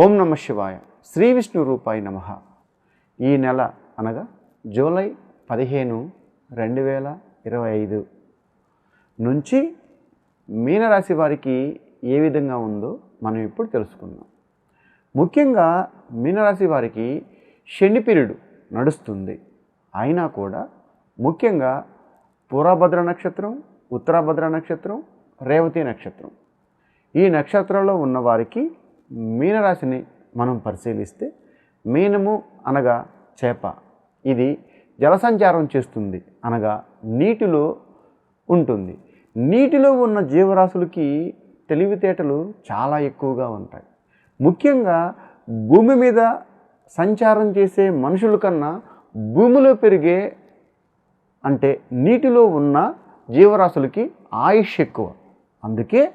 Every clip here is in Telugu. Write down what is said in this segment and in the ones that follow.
ఓం నమ శివాయ. శ్రీ విష్ణు రూపాయి నమ. ఈ నెల అనగా జూలై పదిహేను రెండు వేల ఇరవై ఐదు నుంచి మీనరాశి వారికి ఏ విధంగా ఉందో మనం ఇప్పుడు తెలుసుకుందాం. ముఖ్యంగా మీనరాశి వారికి శని పీరియడ్ నడుస్తుంది. అయినా కూడా ముఖ్యంగా పూర్వభద్ర నక్షత్రం ఉత్తరాభద్ర నక్షత్రం రేవతి నక్షత్రం. ఈ నక్షత్రంలో ఉన్నవారికి మీనరాశిని మనం పరిశీలిస్తే మీనము అనగా చేప. ఇది జలసంచారం చేస్తుంది అనగా నీటిలో ఉంటుంది. నీటిలో ఉన్న జీవరాశులకి తెలివితేటలు చాలా ఎక్కువగా ఉంటాయి. ముఖ్యంగా భూమి మీద సంచారం చేసే మనుషుల కన్నా భూమిలో పెరిగే అంటే నీటిలో ఉన్న జీవరాశులకి ఆయుష్ ఎక్కువ. అందుకే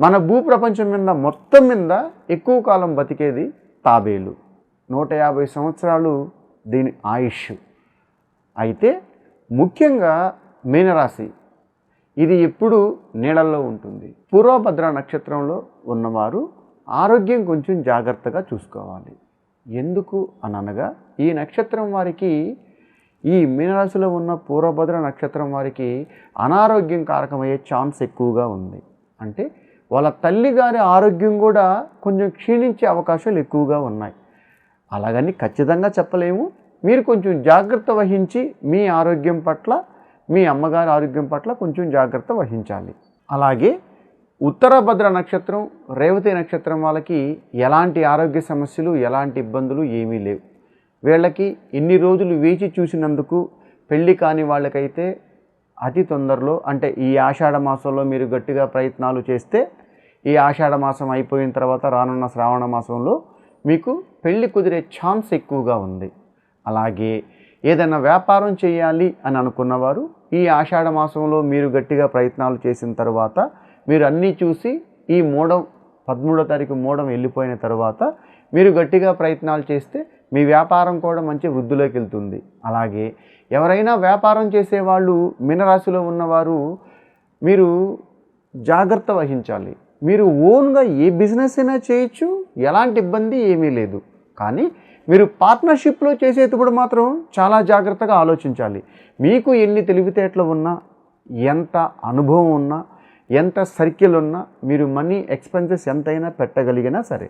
మన భూప్రపంచం మీద మొత్తం మీద ఎక్కువ కాలం బతికేది తాబేలు. నూట యాభై సంవత్సరాలు దీని ఆయుష్. అయితే ముఖ్యంగా మీనరాశి. ఇది ఎప్పుడు నీళ్ళల్లో ఉంటుంది. పూర్వభద్ర నక్షత్రంలో ఉన్నవారు ఆరోగ్యం కొంచెం జాగ్రత్తగా చూసుకోవాలి. ఎందుకు అని అనగా ఈ నక్షత్రం వారికి ఈ మీనరాశిలో ఉన్న పూర్వభద్ర నక్షత్రం వారికి అనారోగ్యం కారకమయ్యే ఛాన్స్ ఎక్కువగా ఉంది. అంటే వాళ్ళ తల్లి గారి ఆరోగ్యం కూడా కొంచెం క్షీణించే అవకాశాలు ఎక్కువగా ఉన్నాయి. అలాగని ఖచ్చితంగా చెప్పలేము. మీరు కొంచెం జాగ్రత్త వహించి మీ ఆరోగ్యం పట్ల మీ అమ్మగారి ఆరోగ్యం పట్ల కొంచెం జాగ్రత్త వహించాలి. అలాగే ఉత్తరభద్ర నక్షత్రం రేవతి నక్షత్రం వాళ్ళకి ఎలాంటి ఆరోగ్య సమస్యలు ఎలాంటి ఇబ్బందులు ఏమీ లేవు. వీళ్ళకి ఎన్ని రోజులు వేచి చూసినందుకు పెళ్ళి కాని వాళ్ళకైతే అతి తొందరలో అంటే ఈ ఆషాఢ మాసంలో మీరు గట్టిగా ప్రయత్నాలు చేస్తే ఈ ఆషాఢ మాసం అయిపోయిన తర్వాత రానున్న శ్రావణ మాసంలో మీకు పెళ్ళి కుదిరే ఛాన్స్ ఎక్కువగా ఉంది. అలాగే ఏదైనా వ్యాపారం చేయాలి అని అనుకున్నవారు ఈ ఆషాఢ మాసంలో మీరు గట్టిగా ప్రయత్నాలు చేసిన తర్వాత మీరు అన్నీ చూసి ఈ మూడం పదమూడో తారీఖు మూడం వెళ్ళిపోయిన తర్వాత మీరు గట్టిగా ప్రయత్నాలు చేస్తే మీ వ్యాపారం కూడా మంచి వృద్ధిలోకి వెళ్తుంది. అలాగే ఎవరైనా వ్యాపారం చేసేవాళ్ళు మీనరాశిలో ఉన్నవారు మీరు జాగ్రత్త వహించాలి. మీరు ఓన్గా ఏ బిజినెస్ అయినా చేయొచ్చు ఎలాంటి ఇబ్బంది ఏమీ లేదు. కానీ మీరు పార్ట్నర్షిప్లో చేసేటప్పుడు మాత్రం చాలా జాగ్రత్తగా ఆలోచించాలి. మీకు ఎన్ని తెలివితేటలు ఉన్నా ఎంత అనుభవం ఉన్నా ఎంత సర్కిల్ ఉన్నా మీరు మనీ ఎక్స్పెన్సెస్ ఎంతైనా పెట్టగలిగినా సరే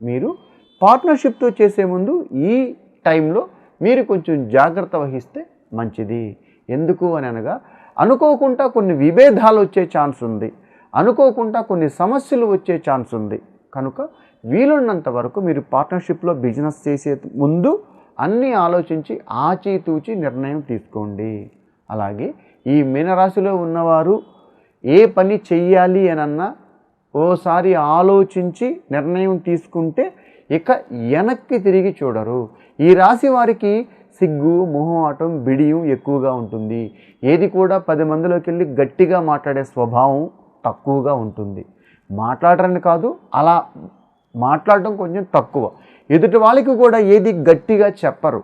మీరు పార్ట్నర్షిప్తో చేసే ముందు ఈ టైంలో మీరు కొంచెం జాగ్రత్త వహిస్తే మంచిది. ఎందుకు అని అనగా అనుకోకుండా కొన్ని విభేదాలు వచ్చే ఛాన్స్ ఉంది. అనుకోకుండా కొన్ని సమస్యలు వచ్చే ఛాన్స్ ఉంది. కనుక వీలున్నంత వరకు మీరు పార్ట్నర్షిప్లో బిజినెస్ చేసే ముందు అన్నీ ఆలోచించి ఆచితూచి నిర్ణయం తీసుకోండి. అలాగే ఈ మీనరాశిలో ఉన్నవారు ఏ పని చెయ్యాలి అనన్నా ఓసారి ఆలోచించి నిర్ణయం తీసుకుంటే ఇక వెనక్కి తిరిగి చూడరు. ఈ రాశి వారికి సిగ్గు మొహమాటం బిడియం ఎక్కువగా ఉంటుంది. ఏది కూడా పది మందిలోకి వెళ్ళి గట్టిగా మాట్లాడే స్వభావం తక్కువగా ఉంటుంది. మాట్లాడరని కాదు అలా మాట్లాడడం కొంచెం తక్కువ. ఎదుటి వాళ్ళకి కూడా ఏది గట్టిగా చెప్పరు.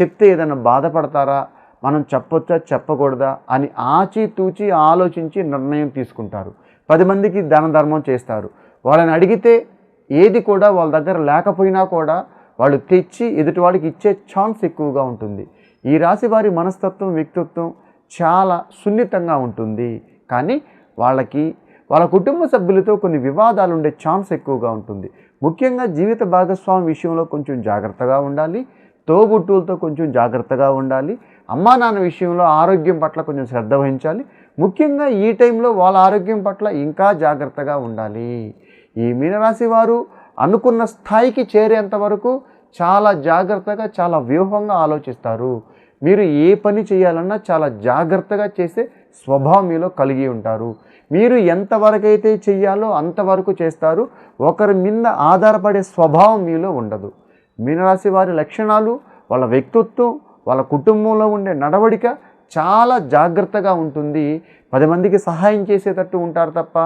చెప్తే ఏదైనా బాధపడతారా? మనం చెప్పొచ్చా? చెప్పకూడదా? అని ఆచితూచి ఆలోచించి నిర్ణయం తీసుకుంటారు. పది మందికి దాన ధర్మం చేస్తారు. వాళ్ళని అడిగితే ఏది కూడా వాళ్ళ దగ్గర లేకపోయినా కూడా వాళ్ళు తెచ్చి ఎదుటివాడికి ఇచ్చే ఛాన్స్ ఎక్కువగా ఉంటుంది. ఈ రాశి వారి మనస్తత్వం వ్యక్తిత్వం చాలా సున్నితంగా ఉంటుంది. కానీ వాళ్ళకి వాళ్ళ కుటుంబ సభ్యులతో కొన్ని వివాదాలు ఉండే ఛాన్స్ ఎక్కువగా ఉంటుంది. ముఖ్యంగా జీవిత భాగస్వామి విషయంలో కొంచెం జాగ్రత్తగా ఉండాలి. తోబుట్టువులతో కొంచెం జాగ్రత్తగా ఉండాలి. అమ్మా నాన్న విషయంలో ఆరోగ్యం పట్ల కొంచెం శ్రద్ధ వహించాలి. ముఖ్యంగా ఈ టైంలో వాళ్ళ ఆరోగ్యం పట్ల ఇంకా జాగ్రత్తగా ఉండాలి. ఈ మీనరాశి వారు అనుకున్న స్థాయికి చేరేంత వరకు చాలా జాగ్రత్తగా చాలా వ్యూహంగా ఆలోచిస్తారు. మీరు ఏ పని చేయాలన్నా చాలా జాగ్రత్తగా చేసే స్వభావం మీలో కలిగి ఉంటారు. మీరు ఎంతవరకైతే చెయ్యాలో అంతవరకు చేస్తారు. ఒకరి మీద ఆధారపడే స్వభావం మీలో ఉండదు. మీనరాశి వారి లక్షణాలు వాళ్ళ వ్యక్తిత్వం వాళ్ళ కుటుంబంలో ఉండే నడవడిక చాలా జాగ్రత్తగా ఉంటుంది. పది మందికి సహాయం చేసేటట్టు ఉంటారు తప్ప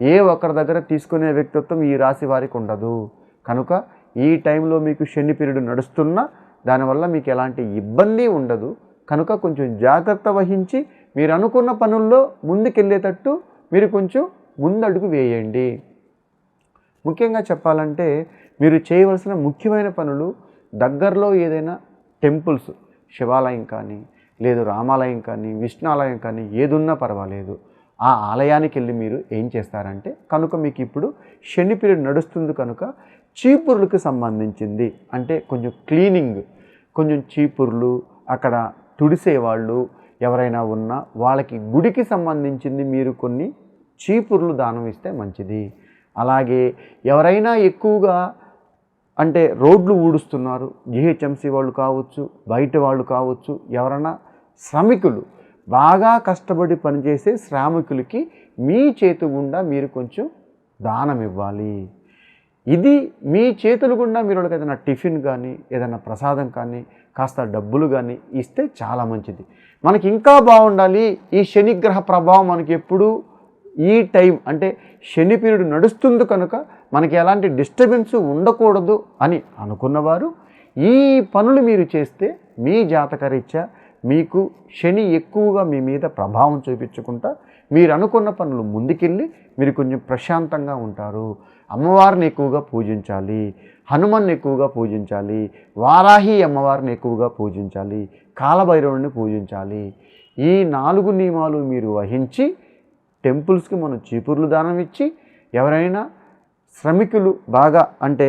ఏ ఒక్కరి దగ్గర తీసుకునే వ్యక్తిత్వం ఈ రాశి వారికి ఉండదు. కనుక ఈ టైంలో మీకు శని పీరియడ్ నడుస్తున్నా దానివల్ల మీకు ఎలాంటి ఇబ్బంది ఉండదు. కనుక కొంచెం జాగ్రత్త వహించి మీరు అనుకున్న పనుల్లో ముందుకెళ్ళేటట్టు మీరు కొంచెం ముందడుగు వేయండి. ముఖ్యంగా చెప్పాలంటే మీరు చేయవలసిన ముఖ్యమైన పనులు దగ్గరలో ఏదైనా టెంపుల్స్ శివాలయం కానీ లేదు రామాలయం కానీ విష్ణాలయం కానీ ఏదున్నా పర్వాలేదు. ఆ ఆలయానికి వెళ్ళి మీరు ఏం చేస్తారంటే కనుక మీకు ఇప్పుడు శని పీరియడ్ నడుస్తుంది కనుక చీపుర్లకు సంబంధించింది. అంటే కొంచెం క్లీనింగ్ కొంచెం చీపుర్లు అక్కడ తుడిసేవాళ్ళు ఎవరైనా ఉన్నా వాళ్ళకి గుడికి సంబంధించింది మీరు కొన్ని చీపుర్లు దానం ఇస్తే మంచిది. అలాగే ఎవరైనా ఎక్కువగా అంటే రోడ్లు ఊడుస్తున్నారు. జిహెచ్ఎంసీ వాళ్ళు కావచ్చు బయట వాళ్ళు కావచ్చు ఎవరైనా శ్రమికులు బాగా కష్టపడి పనిచేసే శ్రామికులకి మీ చేతి గుండా మీరు కొంచెం దానం ఇవ్వాలి. ఇది మీ చేతుల గుండా మీరు వాళ్ళకి ఏదైనా టిఫిన్ కానీ ఏదైనా ప్రసాదం కానీ కాస్త డబ్బులు కానీ ఇస్తే చాలా మంచిది. మనకి ఇంకా బాగుండాలి. ఈ శనిగ్రహ ప్రభావం మనకి ఎప్పుడు ఈ టైం అంటే శని పీరియడ్ నడుస్తుంది కనుక మనకి ఎలాంటి డిస్టర్బెన్స్ ఉండకూడదు అని అనుకున్నవారు ఈ పనులు మీరు చేస్తే మీ జాతకరీత్యా మీకు శని ఎక్కువగా మీ మీద ప్రభావం చూపించుకుంటా మీరు అనుకున్న పనులు ముందుకెళ్ళి మీరు కొంచెం ప్రశాంతంగా ఉంటారు. అమ్మవారిని ఎక్కువగా పూజించాలి. హనుమాన్ ఎక్కువగా పూజించాలి. వారాహి అమ్మవారిని ఎక్కువగా పూజించాలి. కాలభైరవుని పూజించాలి. ఈ నాలుగు నియమాలు మీరు వహించి టెంపుల్స్కి మనం చీపుర్లు దానం ఇచ్చి ఎవరైనా శ్రమికులు బాగా అంటే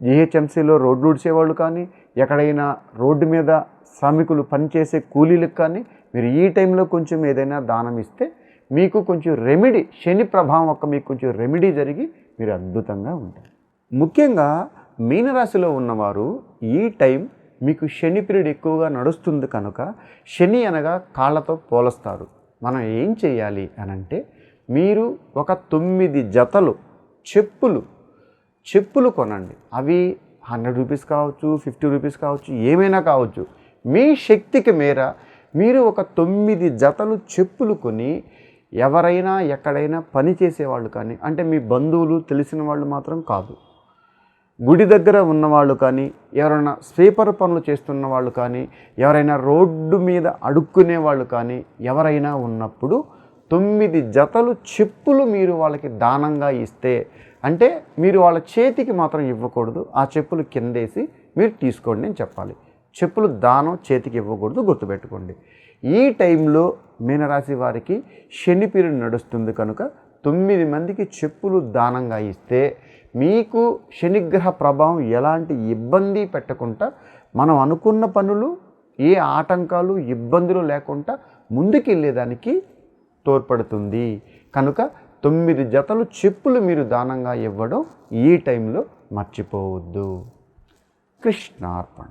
జిహెచ్ఎంసీలో రోడ్లు ఊడ్చేవాళ్ళు కానీ ఎక్కడైనా రోడ్డు మీద శ్రమికులు పనిచేసే కూలీలకు కానీ మీరు ఈ టైంలో కొంచెం ఏదైనా దానం ఇస్తే మీకు కొంచెం రెమెడీ శని ప్రభావం యొక్క మీకు కొంచెం రెమెడీ జరిగి మీరు అద్భుతంగా ఉంటారు. ముఖ్యంగా మీనరాశిలో ఉన్నవారు ఈ టైం మీకు శని పీరియడ్ ఎక్కువగా నడుస్తుంది కనుక శని అనగా కాళ్ళతో పోలుస్తారు. మనం ఏం చేయాలి అని అంటే మీరు ఒక తొమ్మిది జతలు చెప్పులు చెప్పులు కొనండి. అవి హండ్రెడ్ రూపీస్ కావచ్చు ఫిఫ్టీ రూపీస్ కావచ్చు ఏమైనా కావచ్చు. మీ శక్తికి మేర మీరు ఒక తొమ్మిది జతలు చెప్పులు కొని ఎవరైనా ఎక్కడైనా పని చేసేవాళ్ళు కానీ అంటే మీ బంధువులు తెలిసిన వాళ్ళు మాత్రం కాదు. గుడి దగ్గర ఉన్నవాళ్ళు కానీ ఎవరైనా స్వీపర్ పనులు చేస్తున్న వాళ్ళు కానీ ఎవరైనా రోడ్డు మీద అడుక్కునే వాళ్ళు కానీ ఎవరైనా ఉన్నప్పుడు తొమ్మిది జతలు చెప్పులు మీరు వాళ్ళకి దానంగా ఇస్తే అంటే మీరు వాళ్ళ చేతికి మాత్రం ఇవ్వకూడదు ఆ చెప్పులు కిందేసి మీరు తీసుకోండి అని చెప్పాలి. చెప్పులు దానం చేతికి ఇవ్వకూడదు గుర్తుపెట్టుకోండి. ఈ టైంలో మీనరాశి వారికి శని పీరియడ్ నడుస్తుంది కనుక తొమ్మిది మందికి చెప్పులు దానంగా ఇస్తే మీకు శనిగ్రహ ప్రభావం ఎలాంటి ఇబ్బంది పెట్టకుండా మనం అనుకున్న పనులు ఏ ఆటంకాలు ఇబ్బందులు లేకుండా ముందుకెళ్ళేదానికి తోడ్పడుతుంది. కనుక తొమ్మిది జతలు చెప్పులు మీరు దానంగా ఇవ్వడం ఈ టైంలో మర్చిపోవద్దు. కృష్ణార్పణ.